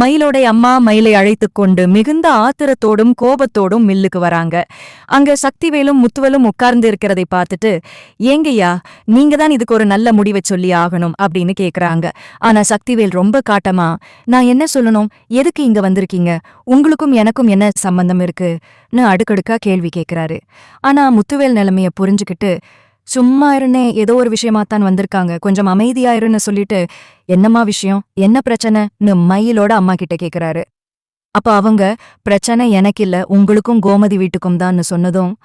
மயிலோட அம்மா மயிலை அழைத்துக் கொண்டு மிகுந்த ஆத்திரத்தோடும் கோபத்தோடும் மில்லுக்கு வராங்க. அங்க சக்திவேலும் முத்துவலும் உட்கார்ந்து இருக்கிறதை பார்த்துட்டு ஏங்கய்யா நீங்க தான் இதுக்கு ஒரு நல்ல முடிவை சொல்லி ஆகணும் அப்படின்னு கேக்குறாங்க. ஆனா சக்திவேல் ரொம்ப காட்டமா நான் என்ன சொல்லணும்? எதுக்கு இங்க வந்திருக்கீங்க? உங்களுக்கும் எனக்கும் என்ன சம்பந்தம் இருக்குன்னு அடுக்கடுக்கா கேள்வி கேக்குறாரு. ஆனா முத்துவேல் நிலைமைய புரிஞ்சுக்கிட்டு சும்மா இருனே ஏதோ ஒரு விஷயமாத்தான் வந்திருக்காங்க. கொஞ்சம் அமைதியாயிருன்னு சொல்லிட்டு என்னம்மா விஷயம்? என்ன பிரச்சனைன்னு மயிலோட அம்மா கிட்ட கேக்குறாரு. அப்ப அவங்க பிரச்சனை எனக்கு இல்ல உங்களுக்கும் கோமதி வீட்டுக்கும் தான்னு சொன்னதும்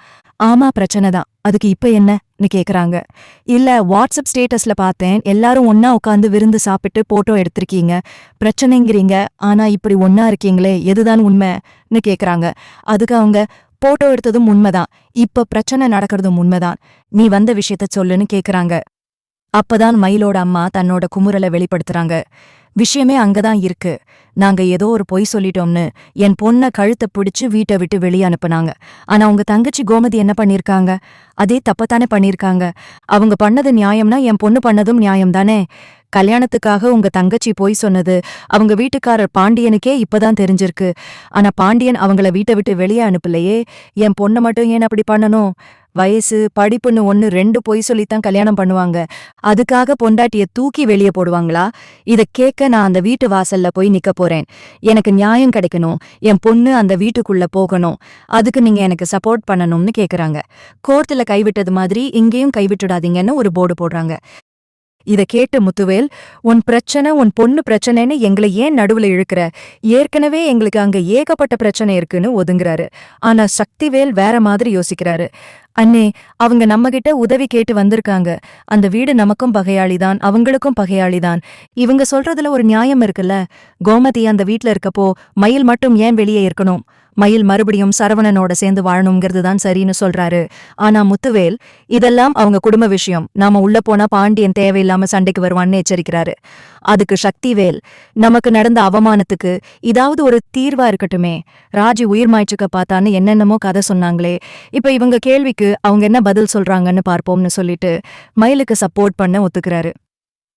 ஆமா பிரச்சனை தான். அதுக்கு இப்ப என்னன்னு கேக்குறாங்க. இல்ல வாட்ஸ்அப் ஸ்டேட்டஸ்ல பார்த்தேன். எல்லாரும் ஒன்னா உட்காந்து விருந்து சாப்பிட்டு போட்டோ எடுத்திருக்கீங்க. பிரச்சனைங்கிறீங்க. ஆனா இப்படி ஒன்னா இருக்கீங்களே எதுதான் உண்மைன்னு கேக்குறாங்க. அதுக்கு அவங்க போட்டோ எடுத்ததும் உண்மைதான். இப்ப பிரச்சனை நடக்கிறதும் உண்மைதான். நீ வந்த விஷயத்த சொல்லுன்னு கேக்குறாங்க. அப்பதான் மயிலோட அம்மா தன்னோட குமுறலை வெளிப்படுத்துறாங்க. விஷயமே அங்கதான் இருக்கு. நாங்க ஏதோ ஒரு பொய் சொல்லிட்டோம்னு என் பொண்ண கழுத்தை பிடிச்சு வீட்டை விட்டு வெளியே அனுப்புனாங்க. ஆனா உங்க தங்கச்சி கோமதி என்ன பண்ணிருக்காங்க? அதே தப்பத்தானே பண்ணிருக்காங்க. அவங்க பண்ணது நியாயம்னா என் பொண்ணு பண்ணதும் நியாயம் தானே கல்யாணத்துக்காக உங்க தங்கச்சி பொய் சொன்னது அவங்க வீட்டுக்காரர் பாண்டியனுக்கே இப்பதான் தெரிஞ்சிருக்கு. ஆனா பாண்டியன் அவங்கள வீட்டை விட்டு வெளியே அனுப்பலையே. என் பொண்ணை மட்டும் ஏன் அப்படி பண்ணணும்? வயசு படிப்புன்னு ஒன்னு ரெண்டு பொய் சொல்லித்தான் கல்யாணம் பண்ணுவாங்க. அதுக்காக பொண்டாட்டிய தூக்கி வெளியே போடுவாங்களா? இத கேட்க நான் அந்த வீட்டு வாசல்ல போய் நிக்க போறேன். எனக்கு நியாயம் கிடைக்கணும். என் பொண்ணு அந்த வீட்டுக்குள்ள போகணும். அதுக்கு நீங்க எனக்கு சப்போர்ட் பண்ணணும்னு கேக்குறாங்க. கோர்ட்டுல கைவிட்டது மாதிரி இங்கேயும் கைவிட்டுடாதீங்கன்னு ஒரு போர்டு போடுறாங்க. இத கேட்டு முத்துவேல் உன் பிரச்சனை உன் பொண்ணு பிரச்சனைன்னு எங்களை ஏன் நடுவுல இழுக்கிற? ஏற்கனவே எங்களுக்கு அங்க ஏகப்பட்ட பிரச்சனை இருக்குன்னு ஒதுங்குறாரு. ஆனா சக்திவேல் வேற மாதிரி யோசிக்கிறாரு. அண்ணே அவங்க நம்மகிட்ட உதவி கேட்டு வந்திருக்காங்க. அந்த வீடு நமக்கும் பகையாளிதான் அவங்களுக்கும் பகையாளிதான். இவங்க சொல்றதுல ஒரு நியாயம் இருக்குல்ல? கோமதி அந்த வீட்ல இருக்கப்போ மயில் மட்டும் ஏன் வெளியே இருக்கணும்? மயில் மறுபடியும் சரவணனோட சேர்ந்து வாழணுங்கிறது தான் சரின்னு சொல்றாரு. ஆனா முத்துவேல் இதெல்லாம் அவங்க குடும்ப விஷயம். நாம உள்ள போனா பாண்டியன் தேவையில்லாம சண்டைக்கு வருவான்னு எச்சரிக்கிறாரு. அதுக்கு சக்திவேல் நமக்கு நடந்த அவமானத்துக்கு இதாவது ஒரு தீர்வா இருக்கட்டுமே. ராஜி உயிர் மாய்ச்சுக்க பார்த்தான்னு என்னென்னமோ கதை சொன்னாங்களே. இப்ப இவங்க கேள்விக்கு அவங்க என்ன பதில் சொல்றாங்கன்னு பார்ப்போம்னு சொல்லிட்டு மயிலுக்கு சப்போர்ட் பண்ண ஒத்துக்கிறாரு.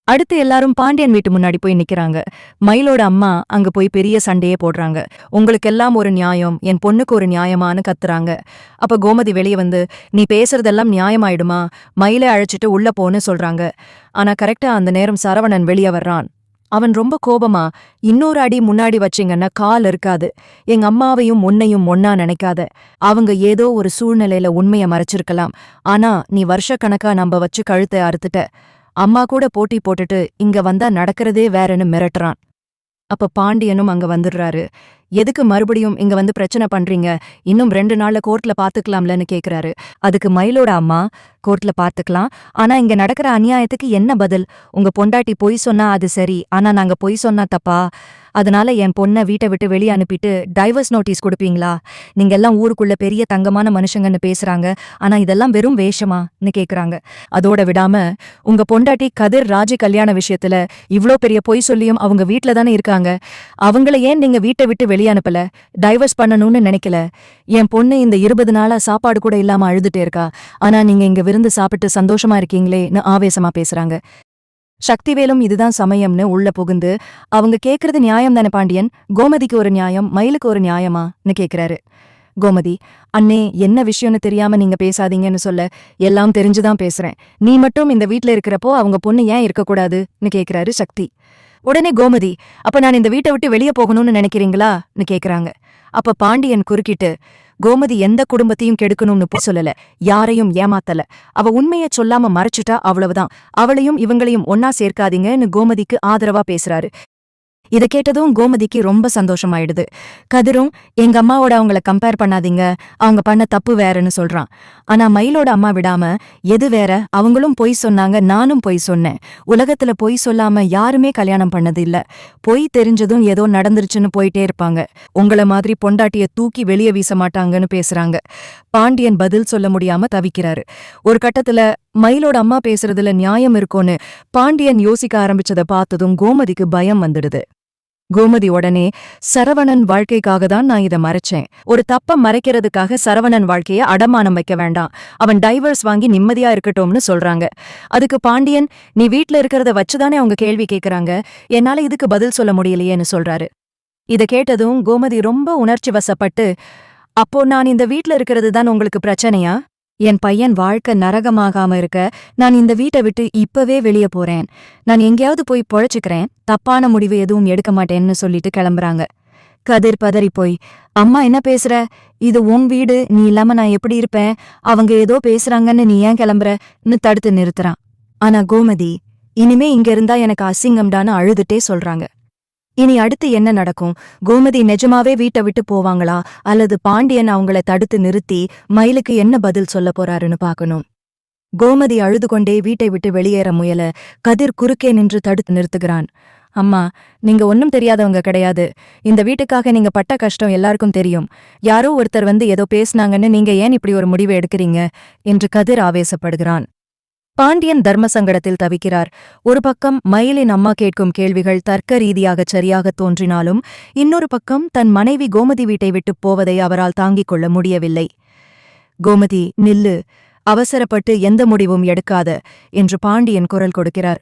அடுத்து எல்லாரும் பாண்டியன் வீட்டு முன்னாடி போய் நிக்கிறாங்க. மயிலோட அம்மா அங்க போய் பெரிய சண்டையே போடுறாங்க. உங்களுக்கெல்லாம் ஒரு நியாயம் என் பொண்ணுக்கு ஒரு நியாயமான்னு கத்துறாங்க. அப்ப கோமதி வெளியே வந்து நீ பேசுறதெல்லாம் நியாயமாயிடுமா? மயிலை அழைச்சிட்டு உள்ள போன்னு சொல்றாங்க. ஆனா கரெக்டா அந்த நேரம் சரவணன் வெளியே வர்றான். அவன் ரொம்ப கோபமா இன்னொரு அடி முன்னாடி வச்சிங்கன்னா கால் இருக்காது. எங்க அம்மாவையும் உன்னையும் ஒன்னா நினைக்காத. அவங்க ஏதோ ஒரு சூழ்நிலையில உண்மைய மறைச்சிருக்கலாம். ஆனா நீ வருஷக்கணக்கா நம்ம வச்சு கழுத்தை அறுத்துட்ட. அம்மா கூட போட்டி போட்டுட்டு இங்க வந்தா நடக்கிறதே வேறன்னு மிரட்டுறான். அப்ப பாண்டியனும் அங்க வந்துடுறாரு. எதுக்கு மறுபடியும் இங்க வந்து பிரச்சனை பண்றீங்க? இன்னும் ரெண்டு நாள்ல கோர்ட்ல பாத்துக்கலாம்லன்னு கேக்குறாரு. அதுக்கு மயிலோட அம்மா கோர்ட்ல பாத்துக்கலாம். ஆனா இங்க நடக்கிற அநியாயத்துக்கு என்ன பதில்? உங்க பொண்டாட்டி பொய் சொன்னா அது சரி. ஆனா நாங்க பொய் சொன்னா தப்பா? அதனால என் பொண்ணை வீட்டை விட்டு வெளியே அனுப்பிட்டு டைவர்ஸ் நோட்டீஸ் கொடுப்பீங்களா? நீங்க எல்லாம் ஊருக்குள்ள பெரிய தங்கமான மனுஷங்கன்னு பேசுறாங்க. ஆனா இதெல்லாம் வெறும் வேஷமான்னு கேக்குறாங்க. அதோட விடாம உங்க பொண்டாட்டி கதிர் ராஜி கல்யாண விஷயத்துல இவ்ளோ பெரிய பொய் சொல்லியும் அவங்க வீட்ல தானே இருக்காங்க. அவங்கள ஏன் நீங்க வீட்டை விட்டு வெளியே அனுப்பல? டைவர்ஸ் பண்ணணும்னு நினைக்கல. என் பொண்ணு இந்த இருபது நாளா சாப்பாடு கூட இல்லாம அழுதுட்டே இருக்கா. ஆனா நீங்க இங்க விருந்து சாப்பிட்டு சந்தோஷமா இருக்கீங்களேன்னு ஆவேசமா பேசுறாங்க. சக்திவேலும் இதுதான் சமயம்னு உள்ள புகுந்து அவங்க கேக்குறது நியாயம் தானே பாண்டியன்? கோமதிக்கு ஒரு நியாயம் மயிலுக்கு ஒரு நியாயமான்னு கேக்குறாரு. கோமதி அண்ணே என்ன விஷயம்னு தெரியாம நீங்க பேசாதீங்கன்னு சொல்ல எல்லாம் தெரிஞ்சுதான் பேசுறேன். நீ மட்டும் இந்த வீட்ல இருக்கிறப்போ அவங்க பொண்ணு ஏன் இருக்கக்கூடாதுன்னு கேக்குறாரு சக்தி. உடனே கோமதி அப்ப நான் இந்த வீட்டை விட்டு வெளியே போகணும்னு நினைக்கிறீங்களான்னு கேக்குறாங்க. அப்ப பாண்டியன் குறுக்கிட்டு கோமதி எந்த குடும்பத்தையும் கெடுக்கணும்னு சொல்லல. யாரையும் ஏமாத்தல. அவ உண்மைய சொல்லாம மறைச்சிட்டா அவ்வளவுதான். அவளையும் இவங்களையும் ஒன்னா சேர்க்காதீங்கன்னு கோமதிக்கு ஆதரவா பேசுறாரு. இத கேட்டதும் கோமதிக்கு ரொம்ப சந்தோஷமாயிடுது. கதிரும் எங்க அம்மாவோட அவங்கள கம்பேர் பண்ணாதீங்க. அவங்க பண்ண தப்பு வேறன்னு சொல்றான். ஆனா மயிலோட அம்மா விடாம எது வேற? அவங்களும் பொய் சொன்னாங்க. நானும் பொய் சொன்னேன். உலகத்துல பொய் சொல்லாம யாருமே கல்யாணம் பண்ணது இல்ல பொய் தெரிஞ்சதும் ஏதோ நடந்துருச்சுன்னு போயிட்டே இருப்பாங்க. உங்கள மாதிரி பொண்டாட்டிய தூக்கி வெளியே வீச மாட்டாங்கன்னு பேசுறாங்க. பாண்டியன் பதில் சொல்ல முடியாம தவிக்கிறாரு. ஒரு கட்டத்துல மயிலோட அம்மா பேசுறதுல நியாயம் இருக்கும்னு பாண்டியன் யோசிக்க ஆரம்பிச்சதை பார்த்ததும் கோமதிக்கு பயம் வந்துடுது. கோமதி உடனே சரவணன் வாழ்க்கைக்காக தான் நான் இத மறைச்சேன். ஒரு தப்ப மறைக்கிறதுக்காக சரவணன் வாழ்க்கைய அடமானம் வைக்க வேண்டாம். அவன் டைவர்ஸ் வாங்கி நிம்மதியா இருக்கட்டும்னு சொல்றாங்க. அதுக்கு பாண்டியன் நீ வீட்ல இருக்கிறத வச்சுதானே அவங்க கேள்வி கேக்குறாங்க? என்னால இதுக்கு பதில் சொல்ல முடியலையேன்னு சொல்றாரு. இத கேட்டதும் கோமதி ரொம்ப உணர்ச்சி வசப்பட்டு அப்போ நான் இந்த வீட்ல இருக்கிறது தான் உங்களுக்கு பிரச்சனையா? என் பையன் வாழ்க்கை நரகமாகாம இருக்க நான் இந்த வீட்டை விட்டு இப்பவே வெளிய போறேன். நான் எங்கேயாவது போய் பொழைச்சுக்கிறேன். தப்பான முடிவு எதுவும் எடுக்க மாட்டேன்னு சொல்லிட்டு கிளம்புறாங்க. கதிர் பதறி போய் அம்மா என்ன பேசுற? இது உன் வீடு. நீ இல்லாம நான் எப்படி இருப்பேன்? அவங்க ஏதோ பேசுறாங்கன்னு நீ ஏன் கிளம்புறன்னு தடுத்து நிறுத்துறான். ஆனா கோமதி இனிமே இங்க இருந்தா எனக்கு அசிங்கம்டான்னு அழுதுட்டே சொல்றாங்க. இனி அடுத்து என்ன நடக்கும்? கோமதி நிஜமாவே வீட்டை விட்டு போவாங்களா? அல்லது பாண்டியன் அவங்கள தடுத்து நிறுத்தி மயிலுக்கு என்ன பதில் சொல்ல போறாருன்னு பார்க்கணும். கோமதி அழுது கொண்டே வீட்டை விட்டு வெளியேற முயல கதிர் குறுக்கே நின்று தடுத்து நிறுத்துகிறான். அம்மா நீங்க ஒன்னும் தெரியாதவங்க கிடையாது. இந்த வீட்டுக்காக நீங்க பட்ட கஷ்டம் எல்லாருக்கும் தெரியும். யாரோ ஒருத்தர் வந்து ஏதோ பேசுனாங்கன்னு நீங்க ஏன் இப்படி ஒரு முடிவை எடுக்கிறீங்க? என்று கதிர் ஆவேசப்படுகிறான். பாண்டியன் தர்ம சங்கடத்தில் தவிக்கிறார். ஒரு பக்கம் மயிலின் அம்மா கேட்கும் கேள்விகள் தர்க்க ரீதியாகச் சரியாகத் தோன்றினாலும் இன்னொரு பக்கம் தன் மனைவி கோமதி வீட்டை விட்டுப் போவதை அவரால் தாங்கிக் கொள்ள முடியவில்லை. கோமதி நில்லு. அவசரப்பட்டு எந்த முடிவும் எடுக்காத என்று பாண்டியன் குரல் கொடுக்கிறார்.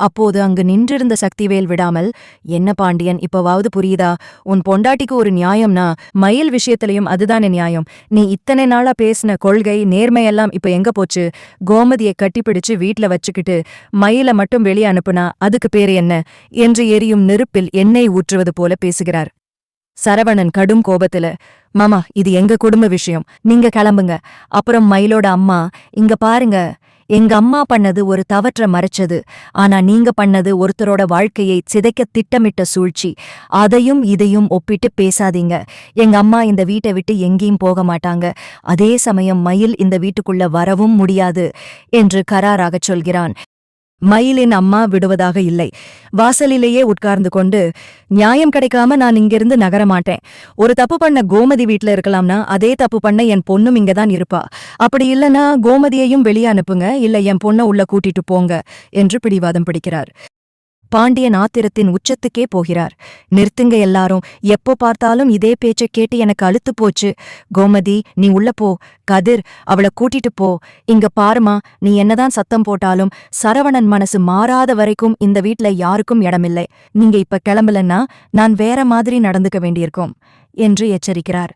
அப்போது அங்கு நின்றிருந்த சக்திவேல் விடாமல் என்ன பாண்டியன் இப்பவாவது புரியுதா? உன் பொண்டாட்டிக்கு ஒரு நியாயம்னா மயில் விஷயத்திலையும் அதுதானே நியாயம். நீ இத்தனை நாளா பேசின கொள்கை நேர்மையெல்லாம் இப்ப எங்க போச்சு? கோமதியை கட்டிப்பிடிச்சு வீட்ல வச்சுக்கிட்டு மயில மட்டும் வெளியே அனுப்புனா அதுக்கு பேரு என்ன? என்று எரியும் நெருப்பில் எண்ணெய் ஊற்றுவது போல பேசுகிறார். சரவணன் கடும் கோபத்துல மாமா இது எங்க குடும்ப விஷயம்? நீங்க கிளம்புங்க. அப்புறம் மயிலோட அம்மா இங்க பாருங்க. எங்க அம்மா பண்ணது ஒரு தவற்ற மறைச்சது. ஆனா நீங்க பண்ணது ஒருத்தரோட வாழ்க்கையை சிதைக்க திட்டமிட்ட சூழ்ச்சி. அதையும் இதையும் ஒப்பிட்டு பேசாதீங்க. எங்க அம்மா இந்த வீட்டை விட்டு எங்கேயும் போக மாட்டாங்க. அதே சமயம் மயில் இந்த வீட்டுக்குள்ள வரவும் முடியாது என்று கராராகச் சொல்கிறான். மயிலின் அம்மா விடுவதாக இல்லை. வாசலிலேயே உட்கார்ந்து கொண்டு நியாயம் கிடைக்காம நான் இங்கிருந்து நகரமாட்டேன். ஒரு தப்பு பண்ண கோமதி வீட்ல இருக்கலாம்னா அதே தப்பு பண்ண என் பொண்ணும் இங்கதான் இருப்பா. அப்படி இல்லனா கோமதியையும் வெளியே அனுப்புங்க இல்ல என் பொண்ண உள்ள கூட்டிட்டு போங்க என்று பிடிவாதம் பிடிக்கிறார். பாண்டியன் ஆத்திரத்தின் உச்சத்துக்கே போகிறார். நிறுத்துங்க எல்லாரும். எப்போ பார்த்தாலும் இதே பேச்சைக் கேட்டு எனக்கு அழுத்து போச்சு. கோமதி நீ உள்ள போ. கதிர் அவள கூட்டிட்டு போ. இங்க பாருமா நீ என்னதான் சத்தம் போட்டாலும் சரவணன் மனசு மாறாத வரைக்கும் இந்த வீட்ல யாருக்கும் இடமில்லை. நீங்க இப்ப கிளம்பலன்னா நான் வேற மாதிரி நடந்துக்க வேண்டியிருக்கும் என்று எச்சரிக்கிறார்.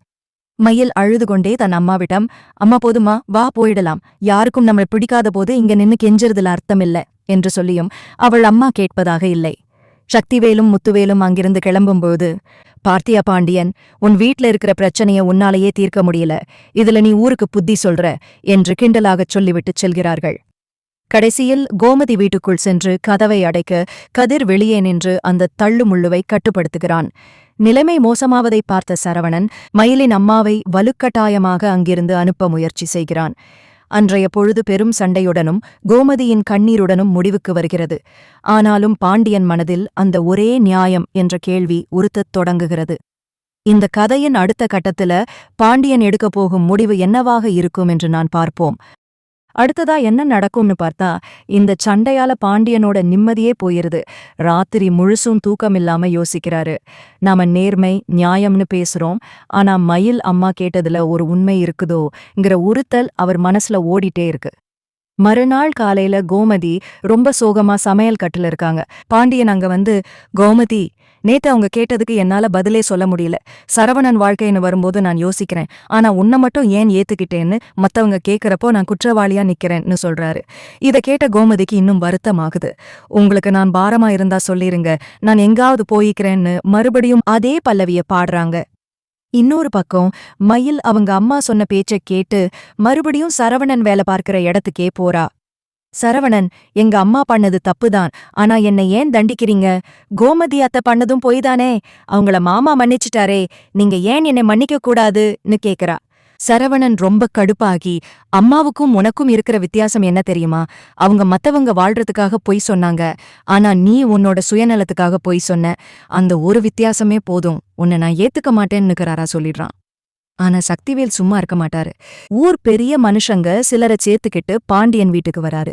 மயில் அழுது கொண்டே தன் அம்மாவிடம் அம்மா போதுமா வா போயிடலாம் யாருக்கும் நம்மளை பிடிக்காத போது இங்க நின்னு கெஞ்சறதுல அர்த்தமில்ல என்று சொல்லியும் அவள் அம்மா கேட்பதாக இல்லை சக்திவேலும் முத்துவேலும் அங்கிருந்து கிளம்பும்போது பார்த்தியா பாண்டியன் உன் வீட்ல இருக்கிற பிரச்சனைய உன்னாலேயே தீர்க்க முடியல இதுல நீ ஊருக்கு புத்தி சொல்ற என்று கிண்டலாகச் சொல்லிவிட்டுச் செல்கிறார்கள் கடைசியில் கோமதி வீட்டுக்குள் சென்று கதவை அடைக்க கதிர் வெளியே நின்று அந்த தள்ளுமுள்ளுவை கட்டுப்படுத்துகிறான் நிலைமை மோசமாவதை பார்த்த சரவணன் மயிலின் அம்மாவை வலுக்கட்டாயமாக அங்கிருந்து அனுப்ப முயற்சி செய்கிறான். அன்றைய பொழுது பெரும் சண்டையுடனும் கோமதியின் கண்ணீருடனும் முடிவுக்கு வருகிறது. ஆனாலும் பாண்டியன் மனதில் அந்த ஒரே நியாயம் என்ற கேள்வி உறுத்தத் தொடங்குகிறது. இந்த கதையின் அடுத்த கட்டத்துல பாண்டியன் எடுக்கப் போகும் முடிவு என்னவாக இருக்கும் என்று நான் பார்ப்போம். அடுத்ததா என்ன நடக்கும்னு பார்த்தா இந்த சண்டையால பாண்டியனோட நிம்மதியே போயிருது. ராத்திரி முழுசும் தூக்கமில்லாம யோசிக்கிறாரு. நாம நேர்மை நியாயம்னு பேசுறோம். ஆனா மயில் அம்மா கேட்டதுல ஒரு உண்மை இருக்குதோங்கிற உறுத்தல் அவர் மனசுல ஓடிட்டே இருக்கு. மறுநாள் காலையில கோமதி ரொம்ப சோகமா சமையல் கட்டுல இருக்காங்க. பாண்டியன் அங்க வந்து கோமதி நேத்து அவங்க கேட்டதுக்கு என்னால பதிலே சொல்ல முடியல. சரவணன் வாழ்க்கைன்னு வரும்போது நான் யோசிக்கிறேன். ஆனா உன்னை மட்டும் ஏன் ஏத்துக்கிட்டேன்னு மத்தவங்க கேக்குறப்போ நான் குற்றவாளியா நிக்கிறேன்னு சொல்றாரு. இத கேட்ட கோமதிக்கு இன்னும் வருத்தமாகுது. உங்களுக்கு நான் பாரமா இருந்தா சொல்லிருங்க. நான் எங்காவது போயிக்கிறேன்னு மறுபடியும் அதே பல்லவிய பாடுறாங்க. இன்னொரு பக்கம் மயில் அவங்க அம்மா சொன்ன பேச்சைக் கேட்டு மறுபடியும் சரவணன் வேலை பார்க்கிற இடத்துக்கே போறா. சரவணன் எங்க அம்மா பண்ணது தப்புதான். ஆனா என்னை ஏன் தண்டிக்கிறீங்க? கோமதி அத்தை பண்ணதும் போய்தானே. அவங்கள மாமா மன்னிச்சிட்டாரே. நீங்க ஏன் என்னை மன்னிக்க கூடாதுன்னு கேக்குறா. சரவணன் ரொம்ப கடுப்பாகி அம்மாவுக்கும் உனக்கும் இருக்கிற வித்தியாசம் என்ன தெரியுமா? அவங்க மத்தவங்க வாழ்றதுக்காக பொய் சொன்னாங்க. ஆனா நீ உன்னோட சுயநலத்துக்காக பொய் சொன்ன. அந்த ஒரு வித்தியாசமே போதும். உன்னை நான் ஏத்துக்க மாட்டேன்னுக்கிறாரா சொல்லிடுறான். ஆனா சக்திவேல் சும்மா இருக்க மாட்டாரு. ஊர் பெரிய மனுஷங்க சிலரை சேர்த்துக்கிட்டு பாண்டியன் வீட்டுக்கு வராரு.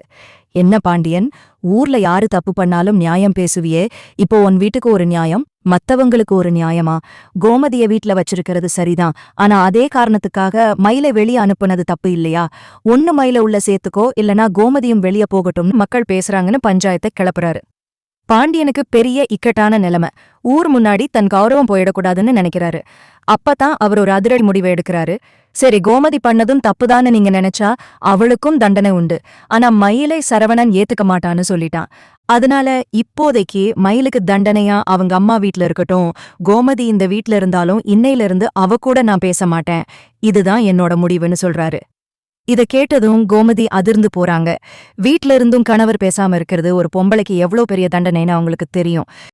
என்ன பாண்டியன்? ஊர்ல யாரு தப்பு பண்ணாலும் நியாயம் பேசுவியே. இப்போ உன் வீட்டுக்கு ஒரு நியாயம் மத்தவங்களுக்கு ஒரு நியாயமா? கோமதிய வீட்ல வச்சிருக்கிறது சரிதான். ஆனா அதே காரணத்துக்காக மயிலை வெளிய அனுப்புனது தப்பு இல்லையா? ஒன்னு மயில உள்ள சேர்த்துக்கோ இல்லனா கோமதியும் வெளிய போகட்டும்னு மக்கள் பேசுறாங்கன்னு பஞ்சாயத்தை கிளப்புறாரு. பாண்டியனுக்கு பெரிய இக்கட்டான நிலைமை. ஊர் முன்னாடி தன் கௌரவம் போயிடக்கூடாதுன்னு நினைக்கிறாரு. அப்பதான் அவர் ஒரு அதிரடி முடிவை எடுக்கிறாரு. சரி கோமதி பண்ணதும் தப்புதான்னு நீங்க நினைச்சா அவளுக்கும் தண்டனை உண்டு. ஆனா மயிலை சரவணன் ஏத்துக்க மாட்டான்னு சொல்லிட்டான். அதனால இப்போதைக்கு மயிலுக்கு தண்டனையா அவங்க அம்மா வீட்ல இருக்கட்டும் கோமதி இந்த வீட்ல இருந்தாலும் இன்னையில இருந்து அவ கூட நான் பேச மாட்டேன். இதுதான் என்னோட முடிவுன்னு சொல்றாரு. இத கேட்டதும் கோமதி அதிர்ந்து போறாங்க. வீட்ல இருந்தும் கணவர் பேசாம இருக்கிறது ஒரு பொம்பளைக்கு எவ்வளவு பெரிய தண்டனைன்னு அவங்களுக்கு தெரியும்.